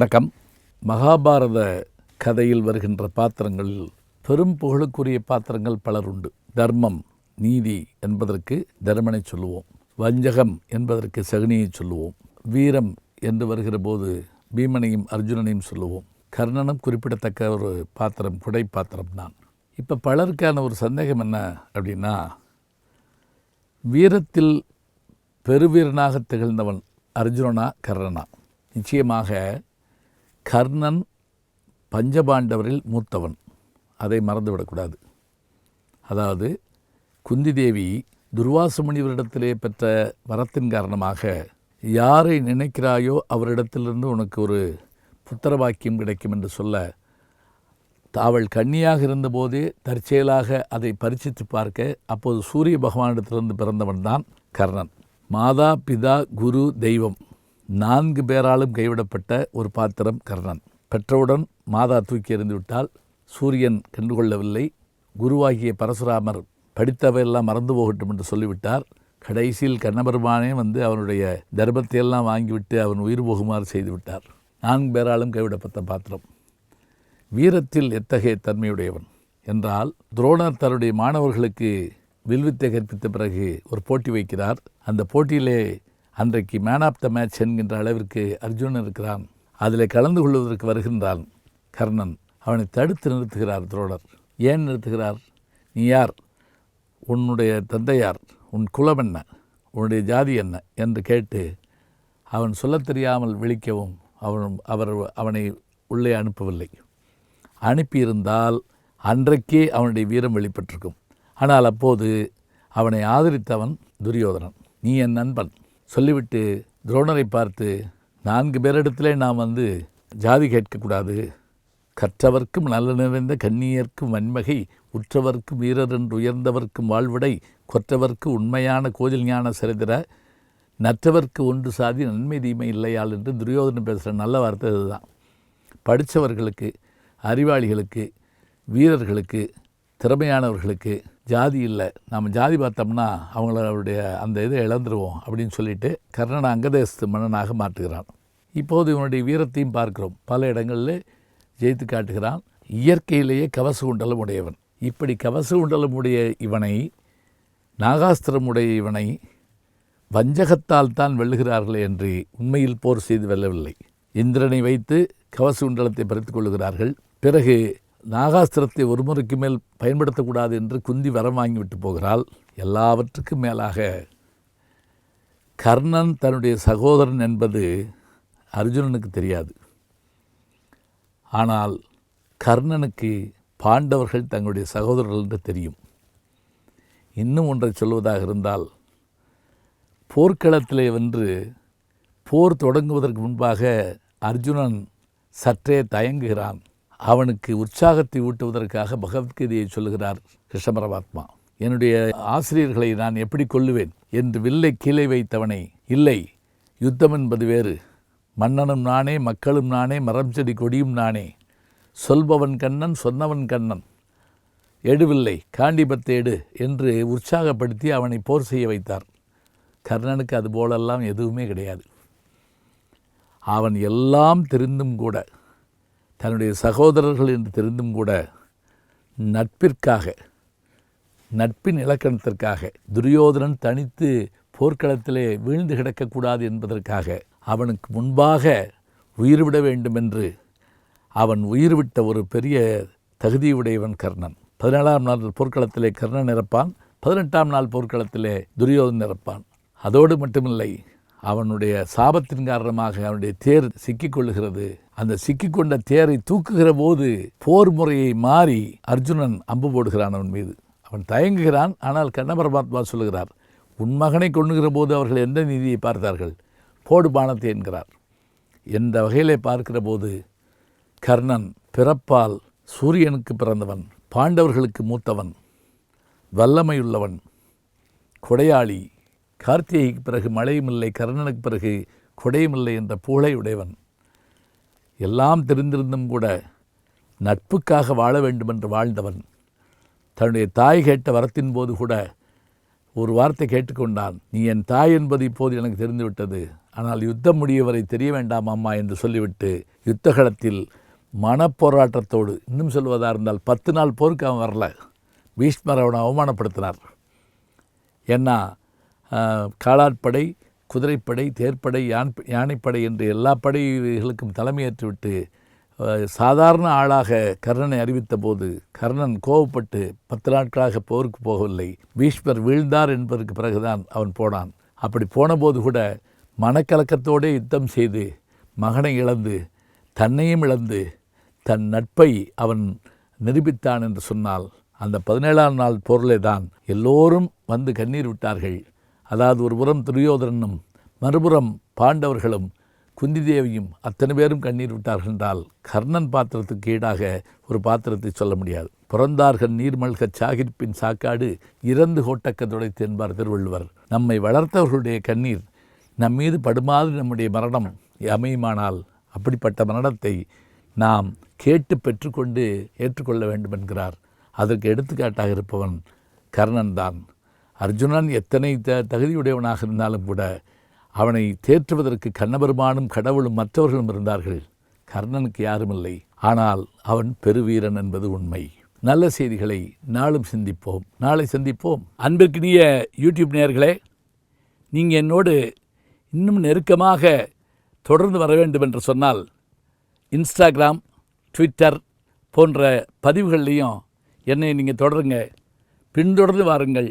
வணக்கம். மகாபாரத கதையில் வருகின்ற பாத்திரங்களில் பெரும் புகழுக்குரிய பாத்திரங்கள் பலர் உண்டு. தர்மம் நீதி என்பதற்கு தர்மனை சொல்லுவோம். வஞ்சகம் என்பதற்கு சகுனியை சொல்லுவோம். வீரம் என்று வருகிற போது பீமனையும் அர்ஜுனனையும் சொல்லுவோம். கர்ணனும் குறிப்பிடத்தக்க ஒரு பாத்திரம் குடை பாத்திரம் தான். இப்போ பலருக்கான ஒரு சந்தேகம் என்ன அப்படின்னா வீரத்தில் பெருவீரனாக திகழ்ந்தவன் அர்ஜுனனா கர்ணனா? நிச்சயமாக கர்ணன் பஞ்சபாண்டவரில் மூத்தவன். அதை மறந்துவிடக்கூடாது. அதாவது குந்தி தேவி துர்வாச முனிவரிடத்திலே பெற்ற வரத்தின் காரணமாக யாரை நினைக்கிறாயோ அவரிடத்திலிருந்து உனக்கு ஒரு புத்திரவாக்கியம் கிடைக்கும் என்று சொல்ல அவள் கன்னியாக இருந்தபோதே தற்செயலாக அதை பரிசித்து பார்க்க அப்போது சூரிய பகவானிடத்திலிருந்து பிறந்தவன் தான் கர்ணன். மாதா பிதா குரு தெய்வம். நான்கு பேராலும் கைவிடப்பட்ட ஒரு பாத்திரம் கர்ணன். பெற்றவுடன் மாதா தூக்கி எறிந்துவிட்டால் சூரியன் கண்டுகொள்ளவில்லை. குருவாகிய பரசுராமர் படித்தவையெல்லாம் மறந்து போகட்டும் என்று சொல்லிவிட்டார். கடைசியில் கண்ணபெருமானே வந்து அவனுடைய தர்மத்தையெல்லாம் வாங்கிவிட்டு அவன் உயிர் போகுமாறு செய்துவிட்டார். நான்கு பேராலும் கைவிடப்பட்ட பாத்திரம். வீரத்தில் எத்தகைய தன்மையுடையவன்? என்றால் துரோணர் தன்னுடைய மாணவர்களுக்கு வில்வித்தை கற்பித்த பிறகு ஒரு போட்டி வைக்கிறார். அந்த போட்டியிலே அன்றைக்கு மேன் ஆஃப் த மேட்ச் என்கின்ற அளவிற்கு அர்ஜுனன் இருக்கிறான். அதில் கலந்து கொள்வதற்கு வருகின்றான் கர்ணன். அவனை தடுத்து நிறுத்துகிறார் துரோணர். ஏன் நிறுத்துகிறார்? நீ யார்? உன்னுடைய தந்தையார். உன் குலம் என்ன? உன்னுடைய ஜாதி என்ன? என்று கேட்டு அவன் சொல்லத் தெரியாமல் விழிக்கவும் அவன் அவர் அவனை உள்ளே அனுப்பவில்லை. அனுப்பியிருந்தால் அன்றைக்கே அவனுடைய வீரம் வெளிப்பட்டிருக்கும். ஆனால் அப்போது அவனை ஆதரித்தவன் துரியோதனன். நீ என் நண்பன். சொல்லிவிட்டு துரோணரை பார்த்து நான்கு பேரிடத்திலே நாம் வந்து ஜாதி கேட்கக்கூடாது. கற்றவர்க்கும் நல்ல நிறைந்த கண்ணியர்க்கும் வன்மகை உற்றவர்க்கும் வீரர் என்று உயர்ந்தவர்க்கும் வாழ்விடை கொற்றவர்க்கு உண்மையான கோதில் ஞான சரிதிர நற்றவர்க்கு ஒன்று சாதி நன்மை தீமை இல்லையால் என்று துரியோதனன் பேசுகிற நல்ல வார்த்தை இதுதான் படித்தவர்களுக்கு அறிவாளிகளுக்கு வீரர்களுக்கு திறமையானவர்களுக்கு ஜாதி இல்லை. நம்ம ஜாதி பார்த்தோம்னா அவங்களுடைய அந்த இதை இழந்துருவோம் அப்படின்னு சொல்லிட்டு கர்ணன் அங்கதேசத்து மன்னனாக மாற்றுகிறான். இப்போது இவனுடைய வீரத்தையும் பார்க்கிறோம். பல இடங்களில் ஜெயித்து காட்டுகிறான். இயற்கையிலேயே கவச குண்டலம் உடையவன். இப்படி கவச குண்டலம் உடைய இவனை நாகாஸ்திரம் உடைய இவனை வஞ்சகத்தால் தான் வெல்லுகிறார்களே என்று உண்மையில் போர் செய்து வெல்லவில்லை. இந்திரனை வைத்து கவச குண்டலத்தை பறித்து கொள்கிறார்கள் பிறகு நாகாஸ்திரத்தை ஒரு முறைக்கு மேல் பயன்படுத்தக்கூடாது என்று குந்தி வரம் வாங்கிவிட்டு போகிறாள். எல்லாவற்றுக்கும் மேலாக கர்ணன் தன்னுடைய சகோதரன் என்பது அர்ஜுனனுக்கு தெரியாது. ஆனால் கர்ணனுக்கு பாண்டவர்கள் தங்களுடைய சகோதரர்கள் என்று தெரியும். இன்னும் ஒன்றை சொல்வதாக இருந்தால் போர்க்களத்திலே வென்று போர் தொடங்குவதற்கு முன்பாக அர்ஜுனன் சற்றே தயங்குகிறான். அவனுக்கு உற்சாகத்தை ஊட்டுவதற்காக பகவத்கீதையை சொல்லுகிறார் கிருஷ்ண பரமாத்மா. என்னுடைய ஆசிரியர்களை நான் எப்படி கொல்லுவேன்? என்று வில்லை கீழே வைத்தவனை இல்லை யுத்தம் என்பது வேறு. மன்னனும் நானே மக்களும் நானே மரம் செடி கொடியும் நானே. சொல்பவன் கண்ணன் சொன்னவன் கண்ணன். எடுவில்லை காண்டிபத்தை எடு என்று உற்சாகப்படுத்தி அவனை போர் செய்ய வைத்தார். கர்ணனுக்கு அது போலெல்லாம் எதுவுமே கிடையாது. அவன் எல்லாம் தெரிந்தும் கூட தன்னுடைய சகோதரர்கள் என்று தெரிந்தும் கூட நட்பிற்காக நட்பின் இலக்கணத்திற்காக துரியோதனன் தனித்து போர்க்களத்திலே வீழ்ந்து கிடக்கக்கூடாது என்பதற்காக அவனுக்கு முன்பாக உயிர்விட வேண்டும் என்று அவன் உயிர்விட்ட ஒரு பெரிய தகுதியுடையவன் கர்ணன். பதினேழாம் நாள் போர்க்களத்திலே கர்ணன் இறப்பான் பதினெட்டாம் நாள் போர்க்களத்திலே துரியோதன் இறப்பான் அதோடு மட்டுமில்லை அவனுடைய சாபத்தின் காரணமாக அவனுடைய தேர் சிக்கிக்கொள்ளுகிறது அந்த சிக்கிக்கொண்ட தேரை தூக்குகிற போது போர் முறையை மாறி அர்ஜுனன் அம்பு போடுகிறான் அவன் மீது. அவன் தயங்குகிறான் ஆனால் கண்ண பரமாத்மா சொல்லுகிறார் உன் மகனை கொண்டுகிற போது அவர்கள் எந்த நீதியை பார்த்தார்கள்? போடு பானத்தை என்கிறார். எந்த வகையிலே பார்க்கிற போது கர்ணன் பிறப்பால் சூரியனுக்கு பிறந்தவன் பாண்டவர்களுக்கு மூத்தவன் வல்லமையுள்ளவன் கொடையாளி கார்த்திகைக்கு பிறகு மழையும் இல்லை கர்ணனுக்கு பிறகு கொடையும் இல்லை என்ற புகழை உடையவன். எல்லாம் தெரிந்திருந்தும் கூட நட்புக்காக வாழ வேண்டுமென்று வாழ்ந்தவன் தன்னுடைய தாய் கேட்ட வரத்தின் போது கூட ஒரு வார்த்தை கேட்டுக்கொண்டான் நீ என் தாய் என்பது இப்போது எனக்கு தெரிந்துவிட்டது. ஆனால் யுத்தம் முடியவரை தெரிய வேண்டாம் அம்மா என்று சொல்லிவிட்டு யுத்தகலத்தில் மனப்போராட்டத்தோடு இன்னும் சொல்வதாக இருந்தால் பத்து நாள் போருக்கு அவன் வரல. பீஷ்மர் அவனை அவமானப்படுத்தினார். ஏன்னா காலாட்படை குதிரைப்படை தேர்ப்படை யான் யானைப்படை என்று எல்லா படைகளுக்கும் தலைமையேற்றுவிட்டு சாதாரண ஆளாக கர்ணனை அறிவித்த போது கர்ணன் கோவப்பட்டு பத்து நாட்களாக போருக்கு போகவில்லை. பீஷ்மர் வீழ்ந்தார் என்பதற்கு பிறகுதான் அவன் போனான். அப்படி போனபோது கூட மனக்கலக்கத்தோடே யுத்தம் செய்து மகனை இழந்து தன்னையும் இழந்து தன் நட்பை அவன் நிரூபித்தான் என்று சொன்னால் அந்த பதினேழாம் நாள் பொருளே தான் எல்லோரும் வந்து கண்ணீர் விட்டார்கள். அதாவது ஒரு புறம் துரியோதனனும் மறுபுறம் பாண்டவர்களும் குந்தி தேவியும் அத்தனை பேரும் கண்ணீர் விட்டார்கள் என்றால் கர்ணன் பாத்திரத்துக்கு ஈடாக ஒரு பாத்திரத்தை சொல்ல முடியாது. பிறந்தார்கள் நீர்மல்க சாகிர்ப்பின் சாக்காடு இறந்து கோட்டக்க துடைத்து என்பார் திருவள்ளுவர். நம்மை வளர்த்தவர்களுடைய கண்ணீர் நம் மீது படுமாறு நம்முடைய மரணம் அமையுமானால் அப்படிப்பட்ட மரணத்தை நாம் கேட்டு பெற்றுக்கொண்டு ஏற்றுக்கொள்ள வேண்டும் என்கிறார் அதற்கு எடுத்துக்காட்டாக இருப்பவன் கர்ணன் தான். அர்ஜுனன் எத்தனை த தகுதியுடையவனாக இருந்தாலும் கூட அவனை தேற்றுவதற்கு கண்ணபெருமானும் கடவுளும் மற்றவர்களும் இருந்தார்கள். கர்ணனுக்கு யாரும் இல்லை ஆனால் அவன் பெருவீரன் என்பது உண்மை. நல்ல செய்திகளை நாளும் சிந்திப்போம். நாளை சந்திப்போம். அன்பிற்கினிய யூடியூப் நேயர்களே நீங்கள் என்னோடு இன்னும் நெருக்கமாக தொடர்ந்து வர வேண்டும் என்று சொன்னால் இன்ஸ்டாகிராம் ட்விட்டர் போன்ற பதிவுகள்லேயும் என்னை நீங்கள் தொடருங்க. பின்தொடர்ந்து வாருங்கள்.